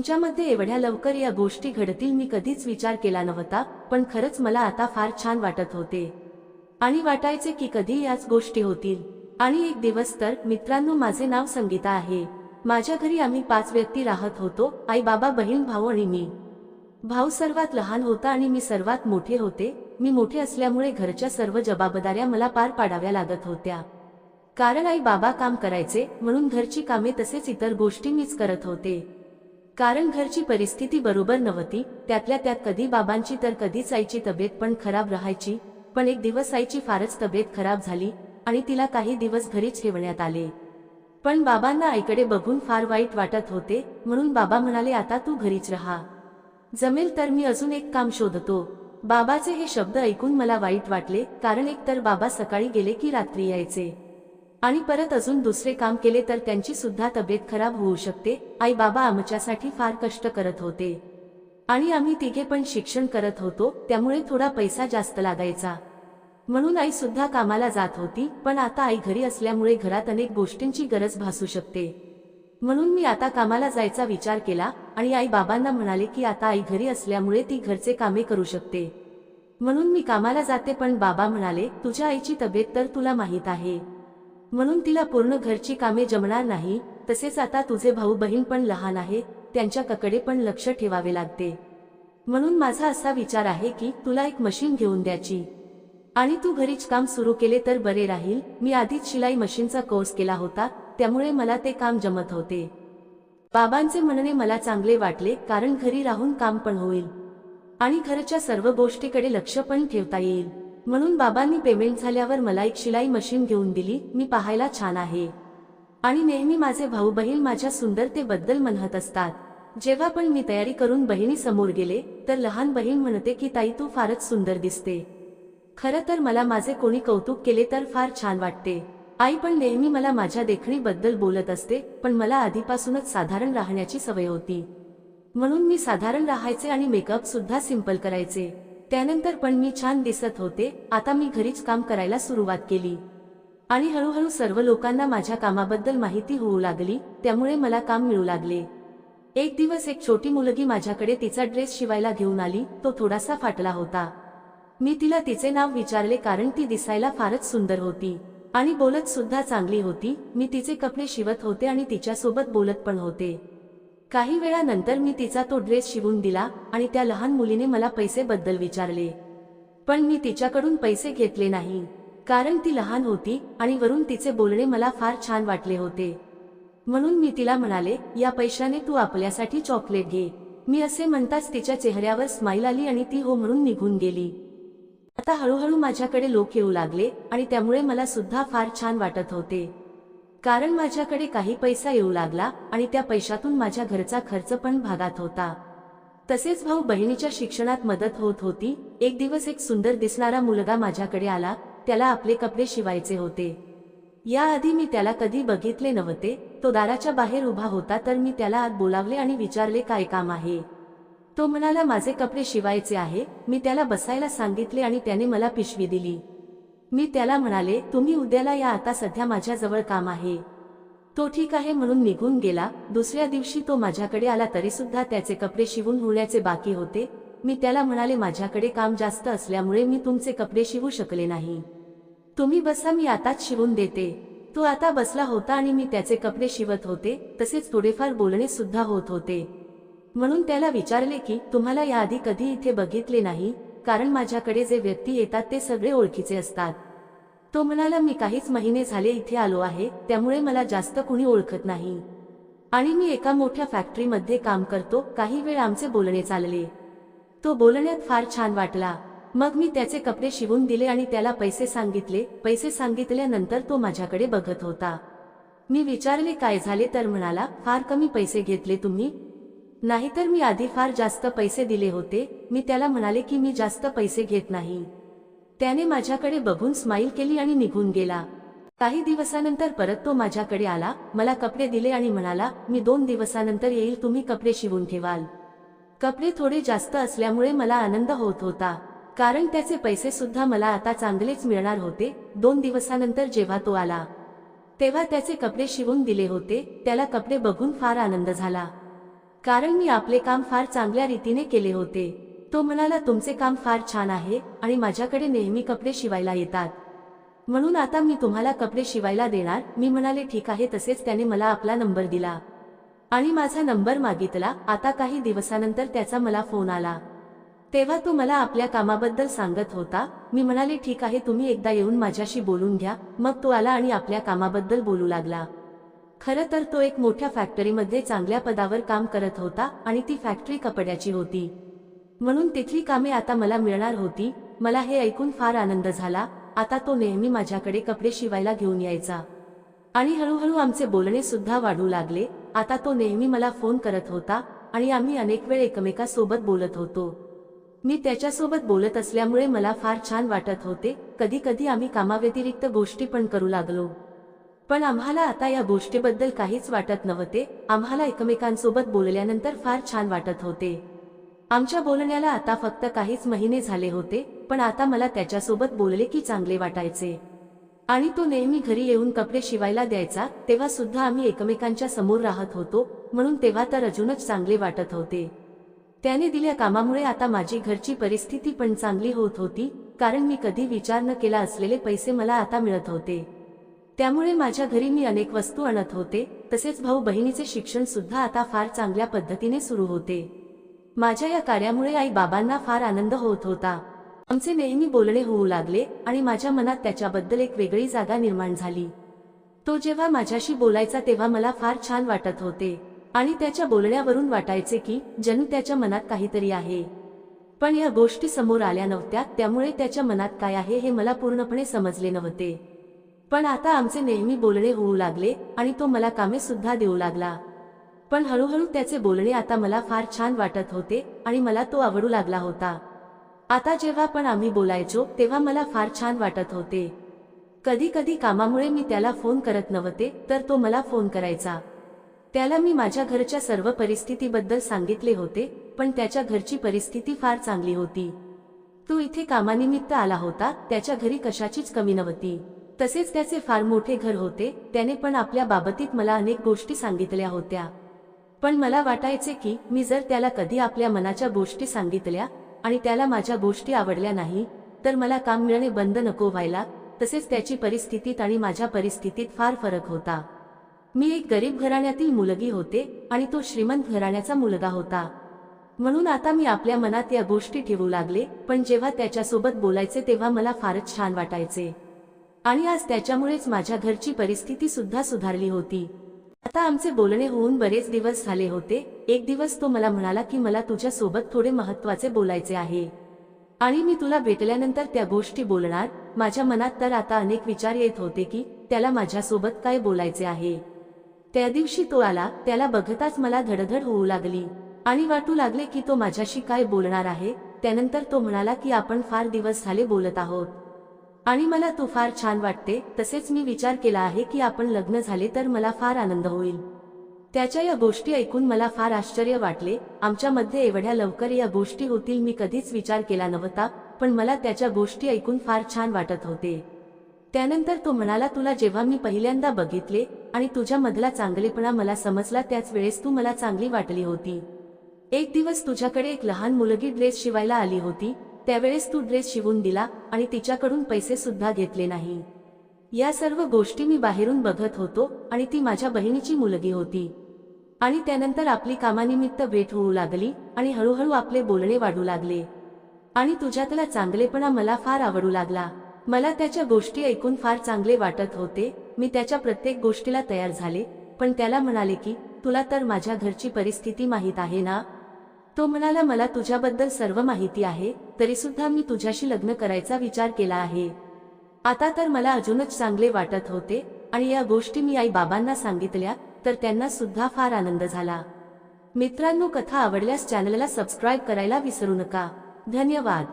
आमच्यामध्ये एवढ्या लवकर या गोष्टी घडतील मी कधीच विचार केला नव्हता पण खरंच मला आता फार छान वाटत होते. आणि वाटायचे की कधी याच गोष्टी होतील. आणि एक दिवस तर मित्रांनो माझे नाव संगीता आहे. माझ्या घरी आम्ही पाच व्यक्ती राहत होतो आई बाबा बहीण भाऊ आणि मी. भाऊ सर्वात लहान होता आणि मी सर्वात मोठे होते. मी मोठे असल्यामुळे घरच्या सर्व जबाबदाऱ्या मला पार पाडाव्या लागत होत्या. कारण आई बाबा काम करायचे म्हणून घरची कामे तसेच इतर गोष्टी मीच करत होते. कारण घरची परिस्थिती बरोबर नव्हती त्यातल्या त्यात कधी बाबांची तर कधीच आईची तब्येत पण खराब राहायची पण एक दिवस आईची फारच तब्येत खराब झाली आणि तिला काही दिवस घरीच ठेवण्यात आले. पण बाबांना आईकडे बघून फार वाईट वाटत होते म्हणून बाबा म्हणाले आता तू घरीच राहा. जमेल तर मी अजून एक काम शोधतो. बाबाचे हे शब्द ऐकून मला वाईट वाटले कारण एकतर बाबा सकाळी गेले की रात्री यायचे. आणि परत अजून दुसरे काम केले तर त्यांची सुद्धा तब्येत खराब होऊ शकते. आई बाबा आमच्यासाठी फार कष्ट करत होते. आणि आम्ही तिघे पण शिक्षण करत होतो त्यामुळे थोडा पैसा जास्त लागायचा. म्हणून आई सुद्धा कामाला जात होती पण आता आई घरी असल्यामुळे घरात अनेक गोष्टींची गरज भासू शकते. म्हणून मी आता कामाला जायचा विचार केला आणि आई बाबांना म्हणाले की आता आई घरी असल्यामुळे ती घरचे कामे करू शकते. म्हणून मी कामाला जाते पण बाबा म्हणाले तुझ्या आईची तब्येत तर तुला माहीत आहे. म्हणून तिला पूर्ण घरची कामे जमणार नाही. तसेच आता तुझे भाऊ बहीण पण लहान आहे त्यांच्याकडे पण लक्ष ठेवावे लागते. म्हणून माझा असा विचार आहे की तुला एक मशीन घेऊन द्याची आणि तू घरीच काम सुरू केले तर बरे राहील. मी आधीच शिलाई मशीनचा कोर्स केला होता त्यामुळे मला ते काम जमत होते. बाबांचे म्हणणे मला चांगले वाटले कारण घरी राहून काम पण होईल. आणि घरच्या सर्व गोष्टीकडे लक्ष पण ठेवता येईल. म्हणून बाबांनी पेमेंट झाल्यावर मला एक शिलाई मशीन घेऊन दिली मी पाहायला छान आहे. आणि नेहमी माझे भाऊ बहीण माझ्या सुंदरतेबद्दल म्हणत असतात. जेव्हा पण मी तयारी करून बहिणी समोर गेले तर लहान बहीण म्हणते की ताई तू फारच सुंदर दिसते. खरं तर मला माझे कोणी कौतुक केले तर फार छान वाटते. आई पण नेहमी मला माझ्या देखणीबद्दल बोलत असते पण मला आधीपासूनच साधारण राहण्याची सवय होती. म्हणून मी साधारण राहायचे आणि मेकअप सुद्धा सिंपल करायचे. त्यानंतर पण मी छान दिसत होते. आता मी घरीच काम करायला सुरुवात केली. आणि हळूहळू सर्व लोकांना माझ्या कामाबद्दल माहिती होऊ लागली त्यामुळे मला काम मिळू लागले. एक दिवस एक छोटी मुलगी माझ्याकडे तिचा ड्रेस शिवायला घेऊन आली तो थोडासा फाटला होता. मी तिला तिचे नाव विचारले कारण ती दिसायला फारच सुंदर होती. आणि बोलत सुद्धा चांगली होती मी तिचे कपडे शिवत होते आणि तिच्यासोबत बोलत पण होते. काही वेळानंतर मी तिचा तो ड्रेस शिवून दिला आणि त्या लहान मुलीने मला पैसे बद्दल विचारले. पण मी तिच्याकडून पैसे घेतले नाही. कारण ती लहान होती आणि वरून तिचे बोलणे मला फार छान वाटले होते. म्हणून मी तिला म्हणाले या पैशाने तू आपल्यासाठी चॉकलेट घे. मी असे म्हणताच तिच्या चेहऱ्यावर स्माईल आली आणि ती हो म्हणून निघून गेली. आता हळूहळू माझ्याकडे लोक येऊ लागले आणि त्यामुळे मला सुद्धा फार छान वाटत होते. कारण माझ्याकडे काही पैसा येऊ लागला आणि त्या पैशातून माझ्या घरचा खर्च पण भागात होता. तसेच भाऊ बहिणीच्या शिक्षणात मदत होत होती. एक दिवस एक सुंदर दिसणारा मुलगा माझ्याकडे आला. त्याला आपले कपडे शिवायचे होते. याआधी मी त्याला कधी बघितले नव्हते. तो दाराच्या बाहेर उभा होता तर मी त्याला आत बोलावले आणि विचारले काय काम आहे? तो म्हणाला माझे कपडे शिवायचे आहे. मी त्याला बसायला सांगितले आणि त्याने मला पिशवी दिली. मी त्याला म्हणाले तुम्ही उद्याला या आता सध्या माझ्याजवळ काम आहे. तो ठीक आहे म्हणून निघून गेला. दुसऱ्या दिवशी तो माझ्याकडे आला तरी सुद्धा त्याचे कपडे शिवून होण्याचे बाकी होते. मी त्याला म्हणाले माझ्याकडे काम जास्त असल्यामुळे मी तुमचे कपडे शिवू शकले नाही. तुम्ही बसा मी आताच शिवून देते. तो आता बसला होता आणि मी त्याचे कपडे शिवत होते. तसेच थोडेफार बोलणे सुद्धा होत होते. म्हणून त्याला विचारले की तुम्हाला याआधी कधी इथे बघितले नाही? कारण माझ्याकडे जे व्यक्ती येतात ते सगळे ओळखीचे असतात. तो म्हणाला मी काहीच महिने झाले इथे आलो आहे त्यामुळे मला जास्त कुणी ओळखत नाही. आणि मी एका मोठ्या फॅक्टरीमध्ये काम करतो काही वेळ आमचे बोलणे चालले. तो बोलण्यात फार छान वाटला. मग मी त्याचे कपडे शिवून दिले आणि त्याला पैसे सांगितले. पैसे सांगितल्यानंतर तो माझ्याकडे बघत होता. मी विचारले काय झाले? तर म्हणाला फार कमी पैसे घेतले तुम्ही. नाहीतर मी आधी फार जास्त पैसे दिले होते. मी त्याला म्हणाले की मी जास्त पैसे घेत नाही. त्याने माझ्याकडे बघून स्माईल केली आणि निघून गेला. काही दिवसानंतर परत तो माझ्याकडे आला मला कपडे दिले आणि म्हणाला मी दोन दिवसानंतर येईल तुम्ही कपडे शिवून ठेवाल. कपडे थोडे जास्त असल्यामुळे मला आनंद होत होता. कारण त्याचे पैसे सुद्धा मला आता चांगलेच मिळणार होते दोन दिवसानंतर जेव्हा तो आला. तेव्हा त्याचे कपडे शिवून दिले होते त्याला कपडे बघून फार आनंद झाला. कारण मी आपले काम फार चांगल्या रीतीने केले होते. तो म्हणाला तुमचे काम फार छान आहे आणि माझ्याकडे नेहमी कपडे शिवायला येतात. म्हणून आता मी तुम्हाला कपडे शिवायला देणार. मी म्हणाले ठीक आहे. तसेच त्याने मला आपला नंबर दिला आणि माझा नंबर मागितला. आता काही दिवसानंतर त्याचा मला फोन आला. तेव्हा तो मला आपल्या कामाबद्दल सांगत होता. मी म्हणाले ठीक आहे तुम्ही एकदा येऊन माझ्याशी बोलून घ्या. मग तो आला आणि आपल्या कामाबद्दल बोलू लागला. खरं तर तो एक मोठ्या फॅक्टरीमध्ये चांगल्या पदावर काम करत होता आणि ती फॅक्टरी कपड्याची होती. म्हणून तिथली कामे आता मला मिळणार होती मला हे ऐकून फार आनंद झाला आता तो नेहमी माझ्याकडे कपडे शिवायला घेऊन यायचा. आणि हळूहळू आमचे बोलणे सुद्धा वाढू लागले आता तो नेहमी मला फोन करत होता आणि आम्ही अनेक वेळ एकमेकासोबत बोलत होतो. मी त्याच्यासोबत बोलत असल्यामुळे मला फार छान वाटत होते कधी कधी आम्ही कामाव्यतिरिक्त गोष्टी पण करू लागलो. पण आम्हाला आता या गोष्टीबद्दल काहीच वाटत नव्हते. आम्हाला एकमेकांसोबत बोलल्यानंतर फार छान वाटत होते. आमच्या बोलण्याला आता फक्त काहीच महिने झाले होते पण आता मला त्याच्यासोबत बोलले की चांगले वाटायचे. आणि तो नेहमी घरी येऊन कपडे शिवायला द्यायचा तेव्हा सुद्धा आम्ही एकमेकांच्या समोर राहत होतो म्हणून तेव्हा तर अजूनच चांगले वाटत होते. त्याने दिल्या कामामुळे आता माझी घरची परिस्थिती पण चांगली होत होती कारण मी कधी विचार न केला असलेले पैसे मला आता मिळत होते. त्यामुळे माझ्या घरी मी अनेक वस्तू आणत होते तसेच भाऊ बहिणीचे शिक्षण सुद्धा आता फार चांगल्या पद्धतीने सुरू होते. माझ्या या कार्यामुळे आई बाबांना फार आनंद होत होता. आमचे नेहमी बोलणे होऊ लागले आणि माझ्या मनात त्याच्याबद्दल एक वेगळी जागा निर्माण झाली. तो जेव्हा माझ्याशी बोलायचा तेव्हा मला फार छान वाटत होते. आणि त्याच्या बोलण्यावरून वाटायचे की जणू त्याच्या मनात काहीतरी आहे. पण या गोष्टी समोर आल्या नव्हत्या त्यामुळे त्याच्या मनात काय आहे हे मला पूर्णपणे समजले नव्हते. पण आता आमचे नेहमी बोलणे होऊ लागले आणि तो मला कामे सुद्धा देऊ लागला. पण हळूहळू त्याचे बोलणे आता मला फार छान वाटत होते आणि मला तो आवडू लागला होता. आता जेव्हा पण आम्ही बोलायचो तेव्हा मला फार छान वाटत होते. कधी कधी कामामुळे मी त्याला फोन करत नव्हते तर तो मला फोन करायचा. त्याला मी माझ्या घरच्या सर्व परिस्थितीबद्दल सांगितले होते पण त्याच्या घरची परिस्थिती फार चांगली होती. तो इथे कामानिमित्त आला होता त्याच्या घरी कशाचीच कमी नव्हती. तसेच त्याचे फार मोठे घर होते त्याने पण आपल्या बाबतीत मला अनेक गोष्टी सांगितल्या होत्या. पण मला वाटायचे की मी जर त्याला कधी आपल्या मनाच्या गोष्टी सांगितल्या आणि त्याला माझ्या गोष्टी आवडल्या नाही तर मला काम मिळणे बंद नको व्हायला तसेच त्याची परिस्थितीत आणि माझ्या परिस्थितीत फार फरक होता. मी एक गरीब घराण्यातील मुलगी होते आणि तो श्रीमंत घराण्याचा मुलगा होता. म्हणून आता मी आपल्या मनात या गोष्टी ठेवू लागले पण जेव्हा त्याच्यासोबत बोलायचे तेव्हा मला फारच छान वाटायचे. आणि आज त्याच्यामुळेच माझ्या घरची परिस्थिती सुद्धा सुधारली होती. आता आमचे बोलणे होऊन बरेच दिवस झाले होते. एक दिवस तो मला म्हणाला की मला तुझ्या सोबत थोडे महत्त्वाचे बोलायचे आहे. आणि मी तुला भेटल्यानंतर त्या गोष्टी बोलणार. माझ्या मनात तर आता अनेक विचार येत होते की त्याला माझ्यासोबत काय बोलायचे आहे. त्या दिवशी तो आला. त्याला बघताच मला धडधड होऊ लागली. आणि वाटू लागले की तो माझ्याशी काय बोलणार आहे. त्यानंतर तो म्हणाला की आपण फार दिवस झाले बोलत आहोत. आणि मला तू फार छान वाटते तसेच मी विचार केला आहे की आपण लग्न झाले तर मला फार आनंद होईल. त्याच्या या गोष्टी ऐकून मला फार आश्चर्य वाटले आमच्यामध्ये एवढ्या लवकर या गोष्टी होतील मी कधीच विचार केला नव्हता पण मला त्याच्या गोष्टी ऐकून फार छान वाटत होते. त्यानंतर तो म्हणाला तुला जेव्हा मी पहिल्यांदा बघितले आणि तुझ्या मधला चांगलेपणा मला समजला त्याच वेळेस तू मला चांगली वाटली होती. एक दिवस तुझ्याकडे एक लहान मुलगी ड्रेस शिवायला आली होती त्यावेळेस तू ड्रेस शिवून दिला आणि तिच्याकडून पैसे सुद्धा घेतले नाही. या सर्व गोष्टी मी बाहेरून बघत होतो आणि ती माझ्या बहिणीची मुलगी होती. आणि त्यानंतर आपली कामानिमित्त भेट होऊ लागली आणि हळूहळू आपले बोलणे वाढू लागले. आणि तुझ्यातला चांगलेपणा मला फार आवडू लागला. मला त्याच्या गोष्टी ऐकून फार चांगले वाटत होते. मी त्याच्या प्रत्येक गोष्टीला तयार झाले पण त्याला म्हणाले की तुला तर माझ्या घरची परिस्थिती माहीत आहे ना? तो म्हणाला मला तुझ्याबद्दल सर्व माहिती आहे तरीसुद्धा मी तुझ्याशी लग्न करायचा विचार केला आहे. आता तर मला अजूनच चांगले वाटत होते आणि या गोष्टी मी आई बाबांना सांगितल्या तर त्यांना सुद्धा फार आनंद झाला. मित्रांनो कथा आवडल्यास चॅनलला सबस्क्राईब करायला विसरू नका. धन्यवाद.